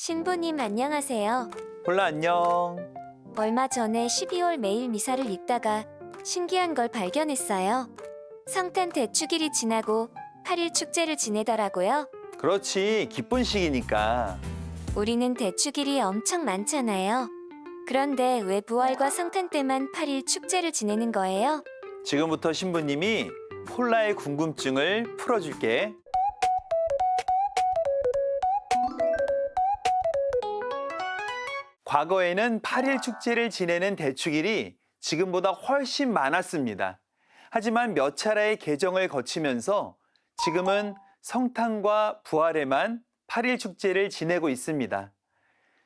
신부님 안녕하세요. 홀라 안녕. 얼마 전에 12월 매일 미사를 읽다가 신기한 걸 발견했어요. 성탄 대축일이 지나고 8일 축제를 지내더라고요. 그렇지 기쁜 시기니까. 우리는 대축일이 엄청 많잖아요. 그런데 왜 부활과 성탄 때만 8일 축제를 지내는 거예요? 지금부터 신부님이 홀라의 궁금증을 풀어줄게. 과거에는 8일 축제를 지내는 대축일이 지금보다 훨씬 많았습니다. 하지만 몇 차례의 개정을 거치면서 지금은 성탄과 부활에만 8일 축제를 지내고 있습니다.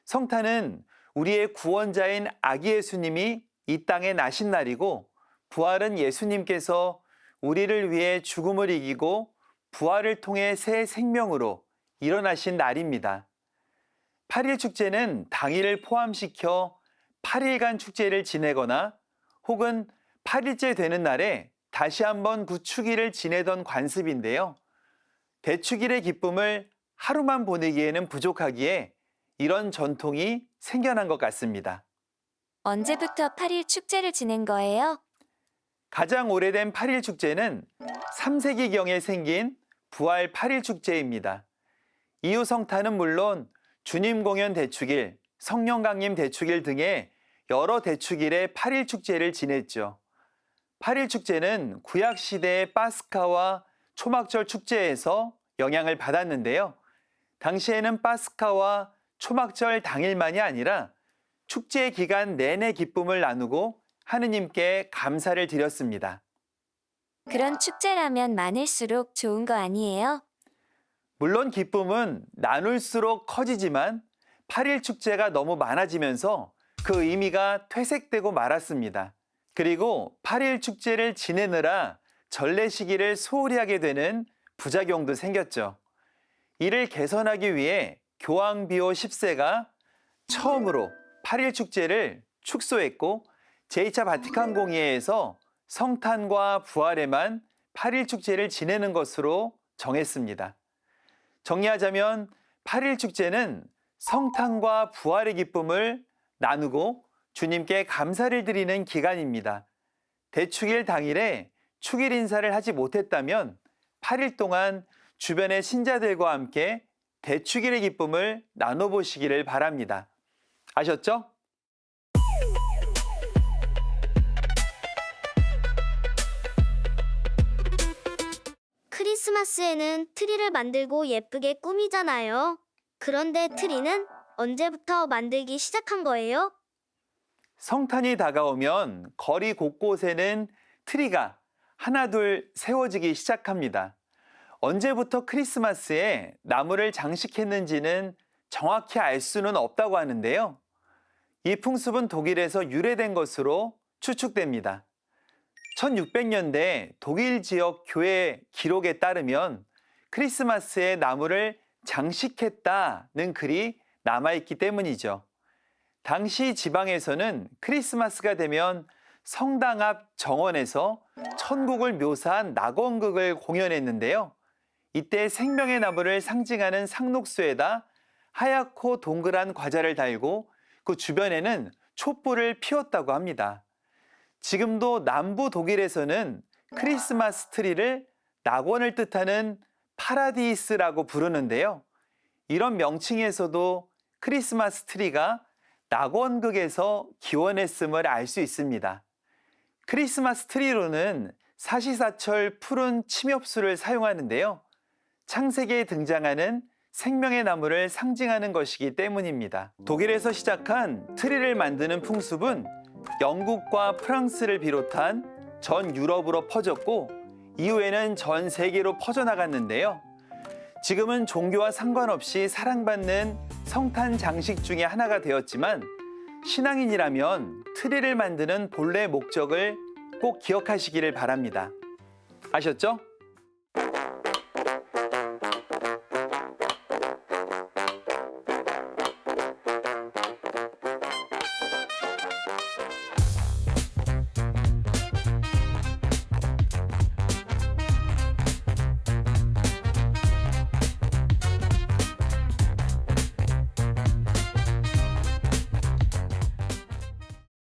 성탄은 우리의 구원자인 아기 예수님이 이 땅에 나신 날이고 부활은 예수님께서 우리를 위해 죽음을 이기고 부활을 통해 새 생명으로 일어나신 날입니다. 8일 축제는 당일을 포함시켜 8일간 축제를 지내거나 혹은 8일째 되는 날에 다시 한번 그 축일을 지내던 관습인데요. 대축일의 기쁨을 하루만 보내기에는 부족하기에 이런 전통이 생겨난 것 같습니다. 언제부터 8일 축제를 지낸 거예요? 가장 오래된 8일 축제는 3세기경에 생긴 부활 8일 축제입니다. 이후 성탄은 물론 주님 공연 대축일, 성령 강림 대축일 등의 여러 대축일의 8일 축제를 지냈죠. 8일 축제는 구약 시대의 파스카와 초막절 축제에서 영향을 받았는데요. 당시에는 파스카와 초막절 당일만이 아니라 축제 기간 내내 기쁨을 나누고 하느님께 감사를 드렸습니다. 그런 축제라면 많을수록 좋은 거 아니에요? 물론 기쁨은 나눌수록 커지지만 8일 축제가 너무 많아지면서 그 의미가 퇴색되고 말았습니다. 그리고 8일 축제를 지내느라 전래 시기를 소홀히 하게 되는 부작용도 생겼죠. 이를 개선하기 위해 교황 비오 10세가 처음으로 8일 축제를 축소했고 제2차 바티칸 공의회에서 성탄과 부활에만 8일 축제를 지내는 것으로 정했습니다. 정리하자면 8일 축제는 성탄과 부활의 기쁨을 나누고 주님께 감사를 드리는 기간입니다. 대축일 당일에 축일 인사를 하지 못했다면 8일 동안 주변의 신자들과 함께 대축일의 기쁨을 나눠보시기를 바랍니다. 아셨죠? 크리스마스에는 트리를 만들고 예쁘게 꾸미잖아요. 그런데 트리는 언제부터 만들기 시작한 거예요? 성탄이 다가오면 거리 곳곳에는 트리가 하나둘 세워지기 시작합니다. 언제부터 크리스마스에 나무를 장식했는지는 정확히 알 수는 없다고 하는데요. 이 풍습은 독일에서 유래된 것으로 추측됩니다. 1600년대 독일 지역 교회 기록에 따르면 크리스마스에 나무를 장식했다는 글이 남아있기 때문이죠. 당시 지방에서는 크리스마스가 되면 성당 앞 정원에서 천국을 묘사한 낙원극을 공연했는데요. 이때 생명의 나무를 상징하는 상록수에다 하얗고 동그란 과자를 달고 그 주변에는 촛불을 피웠다고 합니다. 지금도 남부 독일에서는 크리스마스 트리를 낙원을 뜻하는 파라디스라고 부르는데요. 이런 명칭에서도 크리스마스 트리가 낙원극에서 기원했음을 알 수 있습니다. 크리스마스 트리로는 사시사철 푸른 침엽수를 사용하는데요. 창세기에 등장하는 생명의 나무를 상징하는 것이기 때문입니다. 독일에서 시작한 트리를 만드는 풍습은 영국과 프랑스를 비롯한 전 유럽으로 퍼졌고 이후에는 전 세계로 퍼져나갔는데요. 지금은 종교와 상관없이 사랑받는 성탄 장식 중에 하나가 되었지만 신앙인이라면 트리를 만드는 본래 목적을 꼭 기억하시기를 바랍니다. 아셨죠?